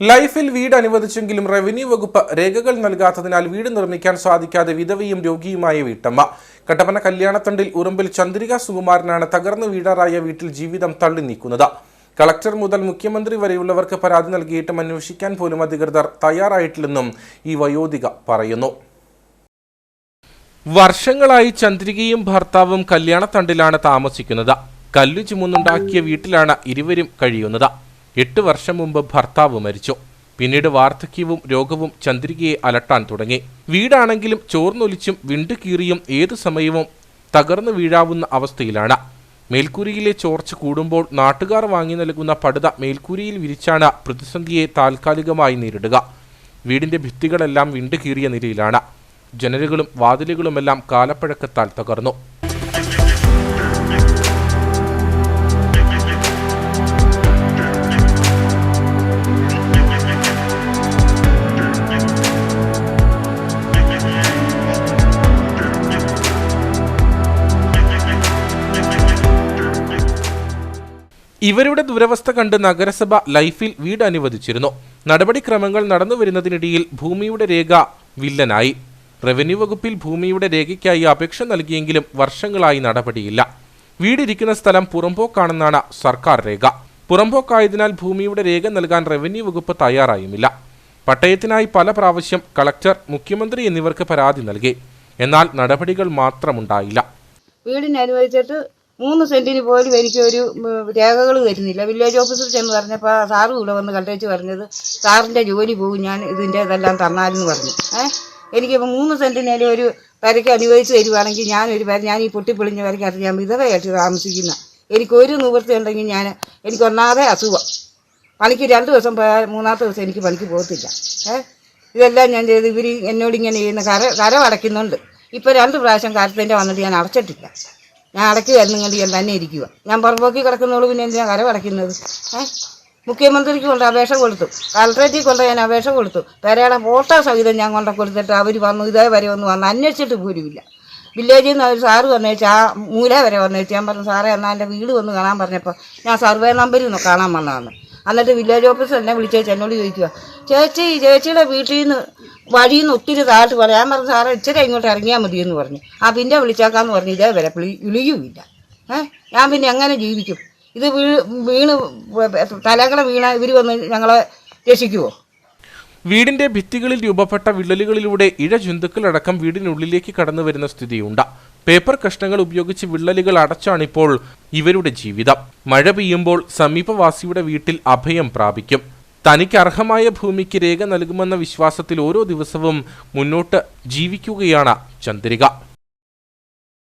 ലൈഫിൽ വീട് അനുവദിച്ചെങ്കിലും റവന്യൂ വകുപ്പ് രേഖകൾ നൽകാത്തതിനാൽ വീട് നിർമ്മിക്കാൻ സാധിക്കാതെ വിധവയും രോഗിയുമായ വീട്ടമ്മ. കട്ടപ്പന കല്യാണത്തണ്ടിൽ ഉറുമ്പിൽ ചന്ദ്രിക സുകുമാരനാണ് തകർന്നു വീടാറായ വീട്ടിൽ ജീവിതം തള്ളി നീക്കുന്നത്. കളക്ടർ മുതൽ മുഖ്യമന്ത്രി വരെയുള്ളവർക്ക് പരാതി നൽകിയിട്ടും അന്വേഷിക്കാൻ പോലും അധികൃതർ തയ്യാറായിട്ടില്ലെന്നും ഈ വയോധിക പറയുന്നു. വർഷങ്ങളായി ചന്ദ്രികയും ഭർത്താവും കല്യാണത്തണ്ടിലാണ് താമസിക്കുന്നത്. കല്ലു ചുമന്നുണ്ടാക്കിയ വീട്ടിലാണ് ഇരുവരും കഴിയുന്നത്. എട്ട് വർഷം മുമ്പ് ഭർത്താവ് മരിച്ചു. പിന്നീട് വാർദ്ധക്യവും രോഗവും ചന്ദ്രികയെ അലട്ടാൻ തുടങ്ങി. വീടാണെങ്കിലും ചോർന്നൊലിച്ചും വിണ്ടുകീറിയും ഏതു സമയവും തകർന്നു വീഴാവുന്ന അവസ്ഥയിലാണ്. മേൽക്കൂരിയിലെ ചോർച്ച കൂടുമ്പോൾ നാട്ടുകാർ വാങ്ങി നൽകുന്ന പടുത മേൽക്കൂരിയിൽ വിരിച്ചാണ് പ്രതിസന്ധിയെ താൽക്കാലികമായി നേരിടുക. വീടിന്റെ ഭിത്തികളെല്ലാം വിണ്ടുകീറിയ നിലയിലാണ്. ജനലുകളും വാതിലുകളുമെല്ലാം കാലപ്പഴക്കത്താൽ തകർന്നു. ഇവരുടെ ദുരവസ്ഥ കണ്ട് നഗരസഭ ലൈഫിൽ വീട് അനുവദിച്ചിരുന്നു. നടപടിക്രമങ്ങൾ നടന്നു വരുന്നതിനിടയിൽ ഭൂമിയുടെ രേഖ വില്ലനായി. റവന്യൂ വകുപ്പിൽ ഭൂമിയുടെ രേഖയ്ക്കായി അപേക്ഷ നൽകിയെങ്കിലും വർഷങ്ങളായി നടപടിയില്ല. വീടിരിക്കുന്ന സ്ഥലം പുറമ്പോക്കാണെന്നാണ് സർക്കാർ രേഖ. പുറമ്പോക്കായതിനാൽ ഭൂമിയുടെ രേഖ നൽകാൻ റവന്യൂ വകുപ്പ് തയ്യാറായുമില്ല. പട്ടയത്തിനായി പല പ്രാവശ്യം കളക്ടർ മുഖ്യമന്ത്രി എന്നിവർക്ക് പരാതി നൽകി. എന്നാൽ നടപടികൾ മാത്രമുണ്ടായില്ല. വീടിന് അനുവദിച്ചിട്ട് മൂന്ന് സെന്റിന് പോലും എനിക്ക് ഒരു രേഖകൾ വരുന്നില്ല. വില്ലേജ് ഓഫീസിൽ ചെന്ന് പറഞ്ഞപ്പോൾ സാറ് ഇവിടെ വന്ന് കണ്ടേച്ച് പറഞ്ഞത് സാറിന്റെ ജോലി പോകും ഞാൻ ഇതിന്റെ ഇതെല്ലാം തന്നാലെന്ന് പറഞ്ഞു. ഏഹ് എനിക്കിപ്പോൾ മൂന്ന് സെന്റിനേലും ഒരു വരയ്ക്ക് അനുവദിച്ച് തരുവാണെങ്കിൽ ഞാനൊരു വര ഞാൻ ഈ പൊട്ടിപ്പൊളിഞ്ഞ വരയ്ക്കകത്ത് ഞാൻ വിധവയായിട്ട് താമസിക്കുന്ന എനിക്കൊരു നിവൃത്തി ഉണ്ടെങ്കിൽ ഞാൻ എനിക്ക് ഒന്നാതെ അസുഖം. പണിക്ക് രണ്ട് ദിവസം പോയാൽ മൂന്നാമത്തെ ദിവസം എനിക്ക് പണിക്ക് പോകത്തില്ല. ഏഹ് ഇതെല്ലാം ഞാൻ ചെയ്ത് ഇവർ എന്നോട് ഇങ്ങനെ ചെയ്യുന്ന കര കരം അടയ്ക്കുന്നുണ്ട് ഇപ്പോൾ രണ്ട് പ്രാവശ്യം കരത്തിന്റെ വന്നിട്ട് ഞാൻ അടച്ചിട്ടില്ല. ഞാൻ അടക്കി വരുന്നുകൊണ്ട് ഞാൻ തന്നെ ഇരിക്കുക. ഞാൻ പുറമ്പോക്കി കിടക്കുന്നുള്ളൂ പിന്നെ എന്തിനാ കരം അടയ്ക്കുന്നത് മുഖ്യമന്ത്രിക്ക് കൊണ്ട് അപേക്ഷ കൊടുത്തു. കളക്ട്രേറ്റിൽ കൊണ്ട് ഞാൻ അപേക്ഷ കൊടുത്തു. പേരയുടെ ഫോട്ടോ സഹിതം ഞാൻ കൊണ്ട കൊടുത്തിട്ട് അവർ വന്നു ഇതേ വരെ ഒന്ന് വന്ന് അന്വേഷിച്ചിട്ട് പോലുമില്ല വില്ലേജിൽ നിന്ന് അവർ സാറ് വന്നേച്ച് ആ മൂല വരെ വന്നേച്ച്. ഞാൻ പറഞ്ഞു സാറേ എന്നാൽ എന്റെ വീട് വന്ന് കാണാൻ പറഞ്ഞപ്പോൾ ഞാൻ സർവേ നമ്പറിൽ നിന്ന് കാണാൻ വന്നതാണ്. എന്നിട്ട് വില്ലേജ് ഓഫീസർ എന്നെ വിളിച്ചേച്ച് എന്നോട് ചോദിക്കുക ചേച്ചി ചേച്ചിയുടെ വീട്ടിൽ നിന്ന് വഴിയിൽ നിന്ന് ഒത്തിരി താഴ്ത്ത് പറയാൻ പറഞ്ഞു സാറേ ഇച്ചിരി ഇങ്ങോട്ട് ഇറങ്ങിയാൽ മതി എന്ന് പറഞ്ഞു. ആ പിന്നെ വിളിച്ചേക്കാന്ന് പറഞ്ഞു ഇതേ വരെ വിളി വിളിയുമില്ല ഏഹ് ഞാൻ പിന്നെ എങ്ങനെ ജീവിക്കും? ഇത് വീണ് വീണ് തലകളെ വീണ ഇവർ വന്ന് ഞങ്ങളെ രക്ഷിക്കുമോ വീടിന്റെ ഭിത്തികളിൽ രൂപപ്പെട്ട വിള്ളലുകളിലൂടെ ഇഴ ജന്തുക്കളടക്കം വീടിനുള്ളിലേക്ക് കടന്നു വരുന്ന സ്ഥിതിയുണ്ട്. പേപ്പർ കഷ്ണങ്ങൾ ഉപയോഗിച്ച് വിള്ളലുകൾ അടച്ചാണിപ്പോൾ ഇവരുടെ ജീവിതം. മഴ പെയ്യുമ്പോൾ സമീപവാസിയുടെ വീട്ടിൽ അഭയം പ്രാപിക്കും. തനിക്ക് അർഹമായ ഭൂമിക്ക് രേഖ നൽകുമെന്ന വിശ്വാസത്തിൽ ഓരോ ദിവസവും മുന്നോട്ട് ജീവിക്കുകയാണ് ചന്ദ്രിക.